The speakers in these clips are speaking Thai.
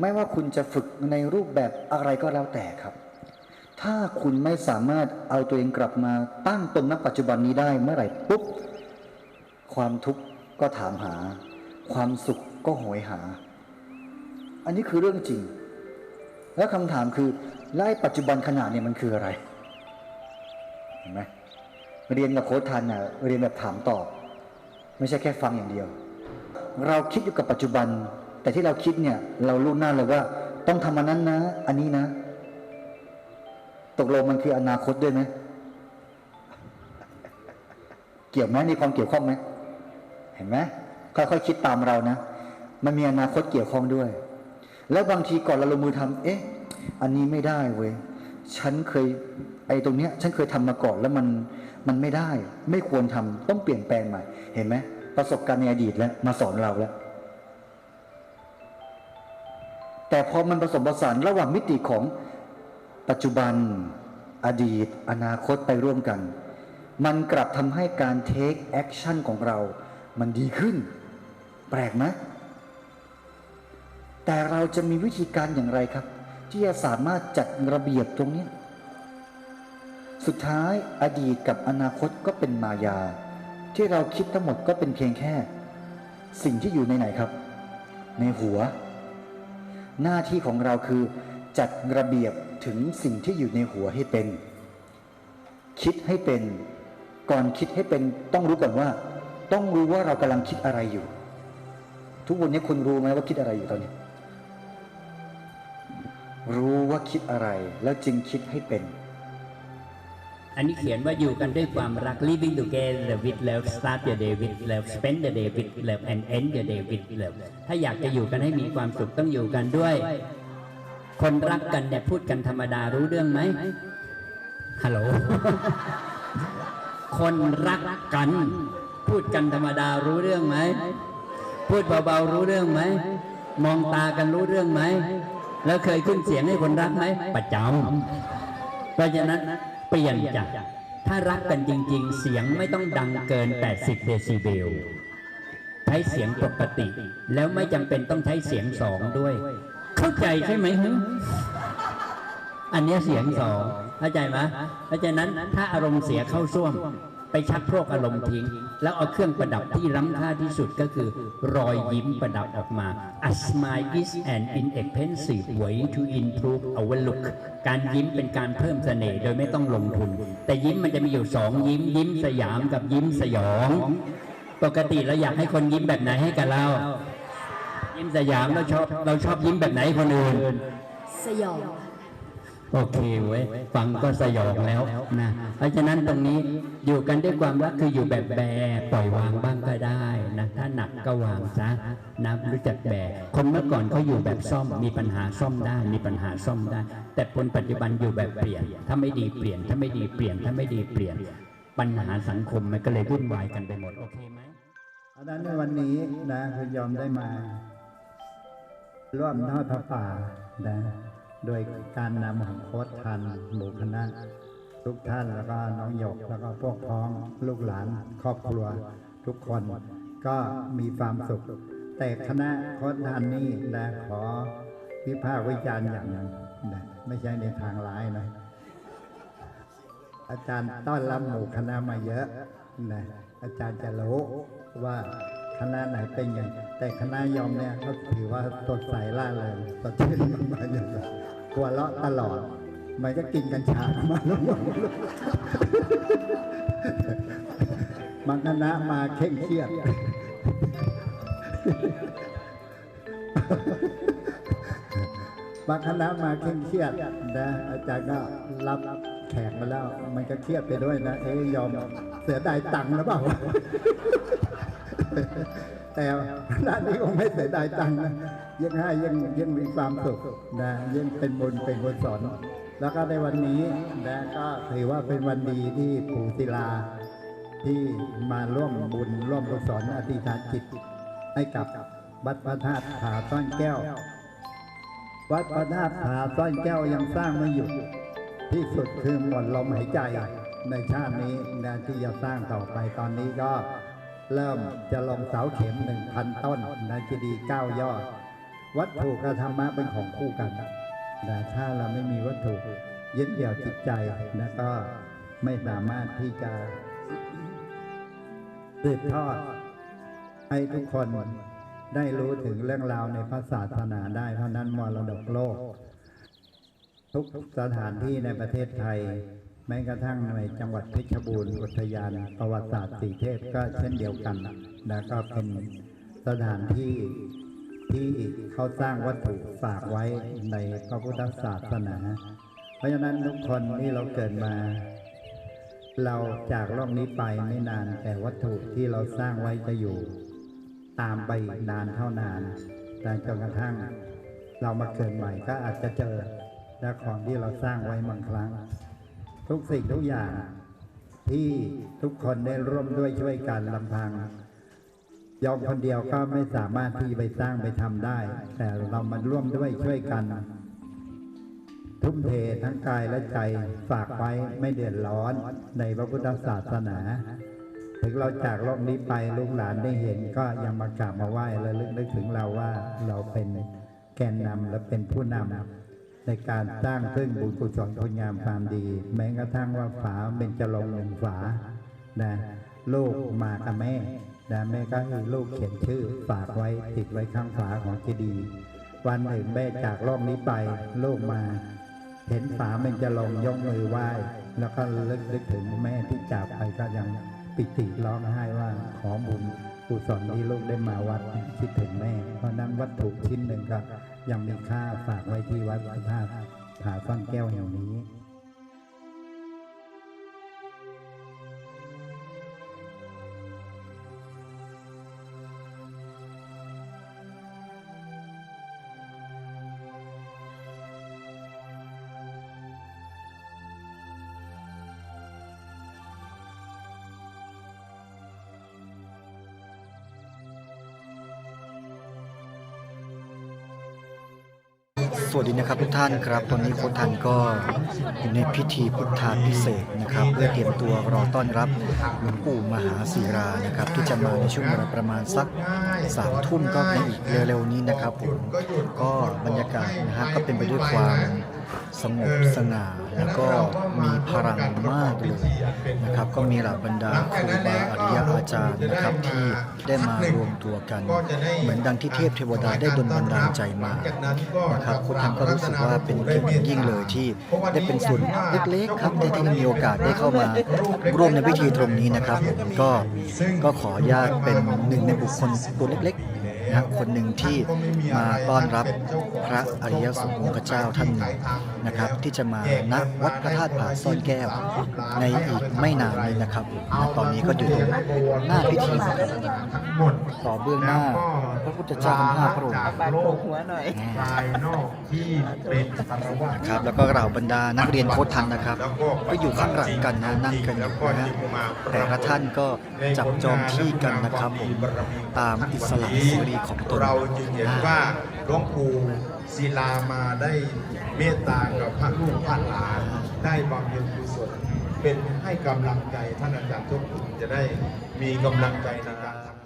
ไม่ว่าคุณจะฝึกในรูปแบบอะไรก็แล้วแต่ครับ ถ้าคุณไม่สามารถเอาตัวเองกลับมาตั้งตรงณปัจจุบันนี้ได้เมื่อไหร่ปุ๊บ ความทุกข์ก็ถามหา ความสุขก็โหยหา อันนี้คือเรื่องจริง แล้วคำถามคือไล่ปัจจุบันขณะเนี่ยมันคืออะไร เห็นไหมเรียนกับโค้ชทันน่ะเรียนแบบถามตอบ ไม่ใช่แค่ฟังอย่างเดียว เราคิดอยู่กับปัจจุบัน แต่ที่เราคิดเนี่ย เรารู้หน้าเลยว่า ต้องทำอันนั้นนะ อันนี้นะ ตกลงมันคืออนาคตด้วยไหมเกี่ยวไหมมีความเกี่ยวข้องไหมเห็นไหมค่อยๆคิดตามเรานะมันมีอนาคตเกี่ยวข้องด้วย แล้วบางทีก่อนเราลงมือทำเอ๊ะ อันนี้ไม่ได้เว้ยฉันเคยไอ้ตรงเนี้ย ฉันเคยทำมาก่อนแล้วมันมันไม่ได้ ไม่ควรทำต้องเปลี่ยนแปลงใหม่ เห็นไหมประสบการณ์ในอดีตแล้วมาสอนเราแล้ว แต่พอมันผสมผสานระหว่างมิติของปัจจุบัน อดีต อนาคตไปร่วมกัน มันกลับทำให้การ take action ของเรา มันดีขึ้น แปลกไหมแต่เราจะมีวิธีการอย่างไรครับ ที่จะสามารถจัดระเบียบตรงนี้ สุดท้ายอดีตกับอนาคตก็เป็นมายา ที่เราคิดทั้งหมดก็เป็นเพียงแค่ สิ่งที่อยู่ในไหนครับ ในหัว หน้าที่ของเราคือจัดระเบียบถึงสิ่งที่อยู่ในหัวให้เป็น คิดให้เป็น ก่อนคิดให้เป็น ต้องรู้ก่อนว่า ต้องรู้ว่าเรากำลังคิดอะไรอยู่ ทุกวันนี้คุณรู้ไหมว่าคิดอะไรอยู่ตอนนี้ รู้ว่าคิดอะไรแล้วจึงคิดให้เป็น อันนี้เขียนว่าอยู่กันด้วยความรัก living together with love start your day with love spend the day with love and end your day with love ถ้าอยากจะอยู่กันให้มีความสุขต้องอยู่กันด้วย คนรักกันเนี่ยพูดกันธรรมดารู้เรื่องไหมฮัลโหล คนรักกัน พูดกันธรรมดารู้เรื่องไหม พูดเบาๆรู้เรื่องไหม มองตากันรู้เรื่องไหม แล้วเคยขึ้นเสียงให้คนรักไหม ประจำเพราะฉะนั้น เปลี่ยนจากถ้ารักกันจริง ๆ เสียงไม่ต้องดังเกิน 80 เดซิเบล ใช้เสียงปกติ แล้วไม่จำเป็นต้องใช้เสียงสองด้วย เข้าใจใช่ไหมฮึอันนี้เสียงสองเข้าใจไหมเพราะฉะนั้นถ้าอารมณ์เสียเข้าส้วม ไปชักโครกอารมณ์ทิ้ง แล้วเอาเครื่องประดับที่ล้ำค่าที่สุดก็คือ รอยยิ้มประดับออกมา A smile is an inexpensive way to improve our look การยิ้มเป็นการเพิ่มเสน่ห์โดยไม่ต้องลงทุน แต่ยิ้มมันจะมีอยู่สองยิ้ม ยิ้มสยามกับยิ้มสยอง ปกติเราอยากให้คนยิ้มแบบไหนให้กับเรา ยิ้มสยามเราชอบเราชอบยิ้มแบบไหนให้คนอื่น สยอง โอเคเว้ยฟังก็สยองแล้วนะ เพราะฉะนั้นตรงนี้อยู่กันด้วยความรักคืออยู่แบบแบปล่อยวางบ้างก็ได้นะถ้าหนักก็วางซะนะรู้จักแบคนเมื่อก่อนเขาอยู่แบบซ่อมมีปัญหาซ่อมได้ มีปัญหาซ่อมได้ แต่คนปัจจุบันอยู่แบบเปลี่ยน ถ้าไม่ดีเปลี่ยน ถ้าไม่ดีเปลี่ยน ถ้าไม่ดีเปลี่ยน ปัญหาสังคมมันก็เลยวุ่นวายกันไปหมดโอเคไหมเพราะฉะนั้นในวันนี้นะคุณยอมได้มา ร่วมทอดพระป่านะโดยการนำของโค้ชทันหมู่คณะ ทุกท่านแล้วก็น้องหยกแล้วก็พวกพ้องลูกหลานครอบครัวทุกคน ก็มีความสุข แต่คณะโค้ชทันนี่นะขอวิพากษ์วิจารณ์อย่างหนึงนะไม่ใช่ในทางร้ายนะ อาจารย์ต้อนรับหมู่คณะมาเยอะนะอาจารย์จะรู้ว่าคณะไหนเป็นอย่างแต่คณะยอมเนี่ยก็ถือว่าสดใสล่าเริงสดชื่นมาอย่างไรหัวเราะตลอด มันก็กินกัญชามาแล้วบางคณะมาเคร่งเครียด บางคณะมาเคร่งเครียดนะอาจารย์ก็รับแขกมาแล้ว มันก็เครียดไปด้วยนะ เอ๊ยยอมเสียดายตังค์หรือเปล่า แต่คณะนี้คงไม่เสียดายตังค์นะยังให้ยังยังมีความสุขนะยังเป็นบุญเป็นกุศล แล้วก็ในวันนี้นะก็ถือว่าเป็นวันดีที่ปู่ศิลา ที่มาร่วมบุญร่วมกุศลอธิษฐานจิต ให้กับวัดพระธาตุผาต้อนแก้ว วัดพระธาตุผาต้อนแก้วยังสร้างไม่หยุดที่สุดคือหมดลมหายใจในชาตินี้นะที่จะสร้างต่อไปตอนนี้ก็เริ่มจะลงเสาเข็มหนึ่งพันต้นนะเจดีเก้ายอด วัตถุกับธรรมะเป็นของคู่กัน นะถ้าเราไม่มีวัตถุยึดเดี่ยวจิตใจนะก็ไม่สามารถที่จะสืบทอดให้ทุกคนได้รู้ถึงเรื่องราวในพระศาสนาได้ เพราะนั้นมรดกโลก ทุกสถานที่ในประเทศไทย แม้กระทั่งในจังหวัดเพชรบูรณ์อุทยานประวัติศาสตร์สีเทพก็เช่นเดียวกันนะก็เป็นสถานที่ ที่เขาสร้างวัตถุฝากไว้ในพระพุทธศาสนา เพราะฉะนั้นทุกคนที่เราเกิดมา เราจากโลกนี้ไปไม่นานแต่วัตถุที่เราสร้างไว้จะอยู่ ตามไปนานเท่านานแต่จนกระทั่ง เรามาเกิดใหม่ก็อาจจะเจอและของที่เราสร้างไว้บางครั้ง ทุกสิ่งทุกอย่างที่ทุกคนได้ร่วมด้วยช่วยกันลำพัง ยอมคนเดียวก็ไม่สามารถที่ไปสร้างไปทำได้ แต่เรามาร่วมด้วยช่วยกัน ทุ่มเททั้งกายและใจฝากไว้ไม่เดือดร้อนในพระพุทธศาสนา ถึงเราจากโลกนี้ไปลูกหลานได้เห็นก็ยังมากราบมาไหว้และลึกนึกถึงเราว่าเราเป็นแกนนำและเป็นผู้นำในการสร้างซึ่งบุญกุศลคุณงามความดี แม้กระทั่งว่าฝาเป็นจะลงหนึ่งฝานะลูกมากับแม่ นะแม่ก็ให้ลูกเขียนชื่อฝากไว้ติดไว้ข้างฝาของเจดีย์วันหนึ่งแม่จากโลกนี้ไปลูกมา เห็นฝาเป็นจะลงยกมือไหว้ แล้วก็ลึกนึกถึงแม่ที่จากไปก็ยังปิติร้องไห้ว่าขอบุญกุศลที่ลูกได้มาวัดคิดถึงแม่ เพราะนั้นวัตถุชิ้นหนึ่งก็ยังมีค่าฝากไว้ที่วัดพระธาตุผาซ่อนแก้วแห่งนี้ สวัสดีนะครับทุกท่านครับ ตอนนี้โค้ชทันก็อยู่ในพิธีพุทธาพิเศษนะครับ เพื่อเตรียมตัวรอต้อนรับหลวงปู่มหาศีรานะครับ ที่จะมาในช่วงเวลาประมาณสักสามทุ่มก็ในอีกเร็วๆนี้นะครับผมก็บรรยากาศนะฮะก็เป็นไปด้วยความสงบสง่า แล้วก็มีพลังมากเลยนะครับ ก็มีเหล่าบรรดาครูบาอริยอาจารย์นะครับที่ได้มารวมตัวกัน เหมือนดังที่เทพเทวดาได้ดลบันดาลใจมานะครับคุณทันก็รู้สึกว่าเป็นเกียรติอย่างยิ่งเลยที่ได้เป็นส่วนเล็กๆครับที่ได้มีโอกาสได้เข้ามาร่วมในพิธีตรงนี้นะครับผมก็ก็ขออนุญาตเป็นหนึ่งในบุคคลตัวเล็กๆ นะคนหนึ่งที่มาต้อนรับพระอริยสงฆ์องค์เจ้าท่านหนึ่งนะครับ ที่จะมาณวัดพระธาตุผาซ่อนแก้ว ในอีกไม่นานนี้นะครับผมณตอนนี้ก็อยู่ตรงหน้าพิธีนะครับต่อเบื้องหน้าพระพุทธเจ้าทั้งห้าพระองค์บาดปกหัวหน่อยภายนอกที่เป็นคารวะนะครับแล้วก็เหล่าบรรดานักเรียนโค้ชทันนะครับ ก็อยู่ข้างหลังกันนะนั่งกันอยู่นะฮะแต่ละท่านก็จับจองที่กันนะครับผมตามอิสระเสรีของตนเราจึงเห็นว่าหลวงปู่ศิลามาได้เมตตากับพระลูกพระหลานได้บำเพ็ญกุศลเป็นให้กำลังใจท่านอาจารย์ทุกคนจะได้มีกำลังใจในการทำ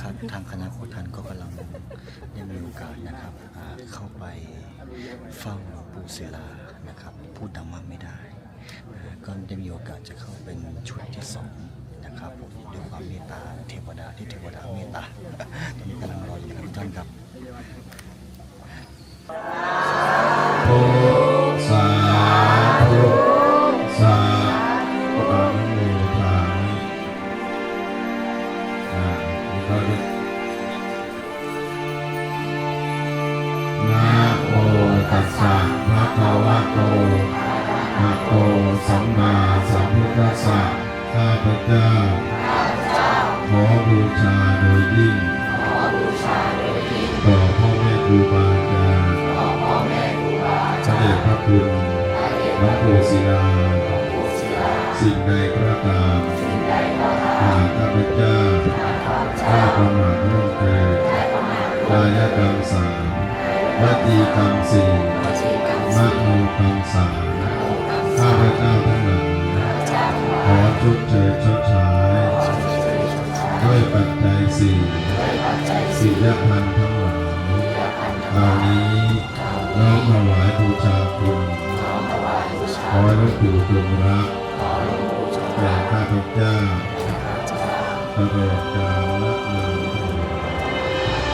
ครับ ทางคณะโคทันก็กำลังยังมีโอกาสนะครับเข้าไปเฝ้าหลวงปู่ศิลานะครับ พูดดังมากไม่ได้ ก็จะมีโอกาสจะเข้าเป็นชุดที่สองนะครับผมด้วยความเมตตาเทวดาที่เทวดาเมตตาตอนนี้กำลังรออยู่นะครับทุกท่านครับ สิ่งใดก็ตามหากข้าพเจ้าได้ประมาทล่วงเกินกายกรรมสามวจีกรรมสี่มโนกรรมสามข้าพเจ้าทั้งหลายขอชดเชยชดใช้ด้วยปัจจัยสี่สิยพันธ์ทั้งหลายเหล่านี้น้อมถวายบูชาคุณขอให้หลวงปู่จงรัก แก่ข้าพเจ้าตลอดกาลละนานเทอญ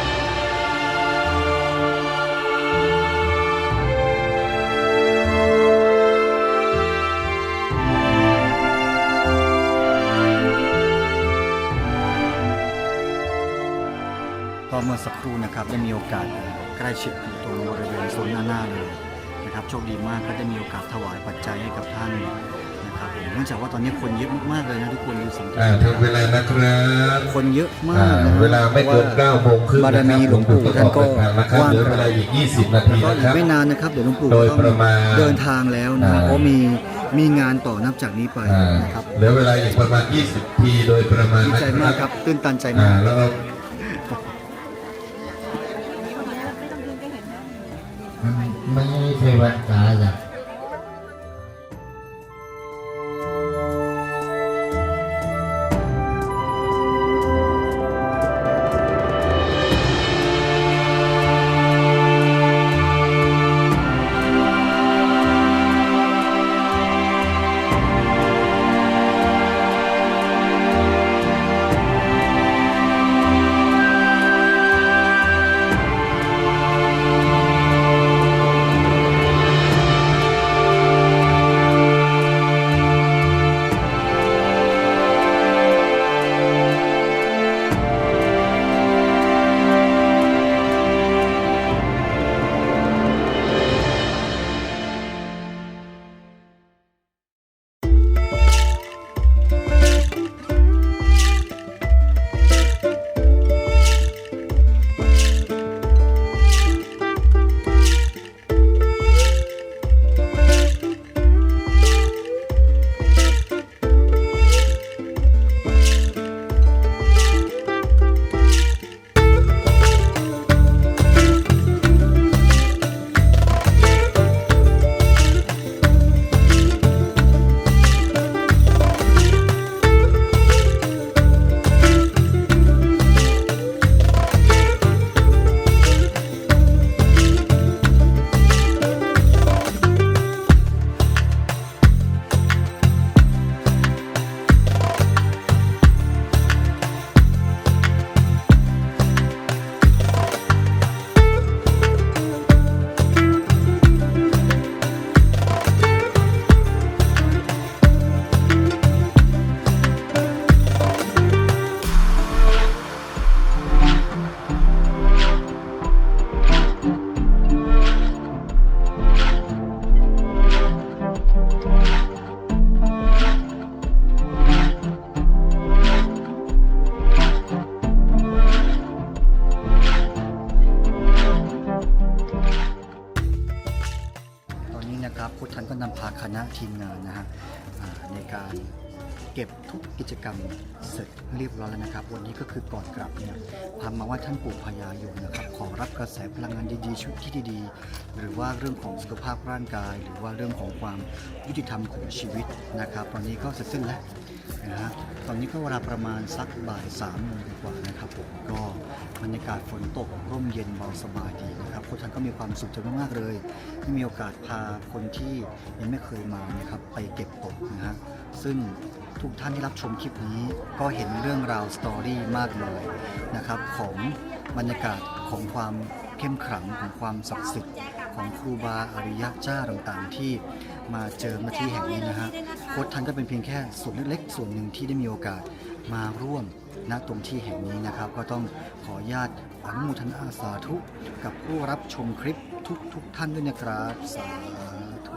ก็เมื่อสักครู่นะครับได้มีโอกาสใกล้ชิดอยู่ตรงบริเวณโซนหน้าหน้าเลยนะครับโชคดีมากก็ได้มีโอกาสถวายปัจจัยให้กับท่าน เนื่องจากว่าตอนนี้คนเยอะมากๆเลยนะทุกคนดูสังเกตอ่าถึงเวลานะครับคนเยอะมาอ่ากนะครับเวลาไม่เกินพระว่9โมงครึ่งบารมีหลวงปู่ท่านก็นะครับว่างเหลือเวลาอีก 20 นาทีก็นะอีคกรับไม่นานนะครับเดี๋ยวหลวงปู่โดยต้องประมาณเดินทางแล้วนะอ่าเพราะมีมีงานต่อนับจากนี้ไปอ่านะครับเหลือเวลาอีกประมาณ 20 ทีโดยประมาณดีนะใจมากครับ ตื้นตันใจอ่ามากแล้ว พุทธันก็นำพาคณะทีมงานนะฮะในการเก็บทุกกิจกรรมเสร็จเรียบร้อยแล้วนะครับ วันนี้ก็คือก่อนกลับเนี่ยพามาว่าท่านปู่พญาอยู่นะครับ ขอรับกระแสพลังงานดีๆชุดที่ดีๆ หรือว่าเรื่องของสุขภาพร่างกาย หรือว่าเรื่องของความยุติธรรมของชีวิตนะครับ ตอนนี้ก็เสร็จสิ้นแล้วนะฮะตอนนี้ก็เวลาประมาณสักบ่ายสามโมงกว่านะครับผมก็บรรยากาศฝนตกร่มเย็นเบาสบายดี ครับคนท่านก็มีความสุขจำนวนมากเลยที่มีโอกาสพาคนที่ยังไม่เคยมานะครับไปเก็บตกนะฮะซึ่งทุกท่านที่รับชมคลิปนี้ก็เห็นเรื่องราวสตอรี่มากเลยนะครับของบรรยากาศของความเข้มขลังของความศักดิ์สิทธิ์ของครูบาอริยะเจ้าต่างๆ ที่มาเจอมาที่แห่งนี้นะฮะโค้ชท่านก็เป็นเพียงแค่ส่วนเล็กๆ ส่วนหนึ่งที่ได้มีโอกาสมาร่วม ณตรงที่แห่งนี้นะครับ ก็ต้องขออนุญาตอนุโมทนาสาธุกับผู้รับชมคลิปทุกทุกท่านด้วยนะครับสาธุ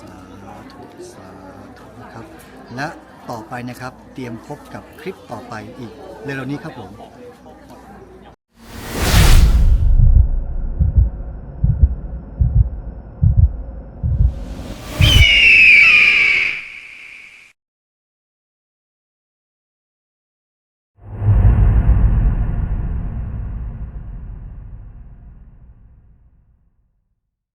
สาธุสาธุนะครับและต่อไปนะครับเตรียมพบกับคลิปต่อไปอีกเร็วๆนี้ครับผม